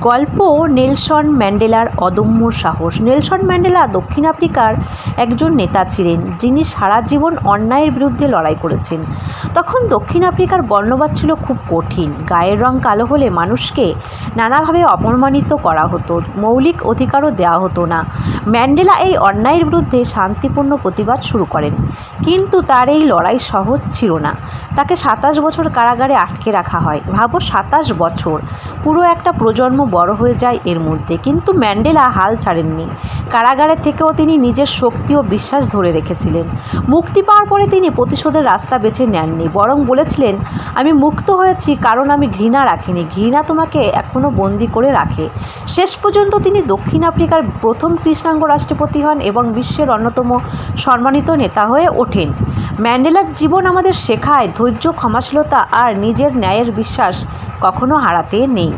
গল্প নেলসন ম্যান্ডেলার অদম্য সাহস। নেলসন ম্যান্ডেলা দক্ষিণ আফ্রিকার একজন নেতা ছিলেন, যিনি সারা জীবন অন্যায়ের বিরুদ্ধে লড়াই করেছেন। তখন দক্ষিণ আফ্রিকার বর্ণবাদ ছিল খুব কঠিন। গায়ের রং কালো হলে মানুষকে নানাভাবে অপমানিত করা হতো, মৌলিক অধিকারও দেওয়া হতো না। ম্যান্ডেলা এই অন্যায়ের বিরুদ্ধে শান্তিপূর্ণ প্রতিবাদ শুরু করেন। কিন্তু তার এই লড়াই সহজ ছিল না। তাকে সাতাশ বছর কারাগারে আটকে রাখা হয়। ভাবো সাতাশ বছর, পুরো একটা প্রজন্ম বড় হয়ে যায় এর মধ্যে। কিন্তু ম্যান্ডেলা হাল ছাড়েননি। কারাগারে থেকেও তিনি নিজের শক্তি ও বিশ্বাস ধরে রেখেছিলেন। মুক্তি পাওয়ার পরে তিনি প্রতিশোধের রাস্তা বেছে নেননি, বরং বলেছিলেন, আমি মুক্ত হয়েছি, কারণ আমি ঘৃণা রাখিনি। ঘৃণা তোমাকে এখনও বন্দি করে রাখে। শেষ পর্যন্ত তিনি দক্ষিণ আফ্রিকার প্রথম কৃষ্ণাঙ্গ রাষ্ট্রপতি হন এবং বিশ্বের অন্যতম সম্মানিত নেতা হয়ে ওঠেন। ম্যান্ডেলার জীবন আমাদের শেখায় ধৈর্য, ক্ষমাশীলতা আর নিজের ন্যায়ের বিশ্বাস কখনো হারাতে নেই।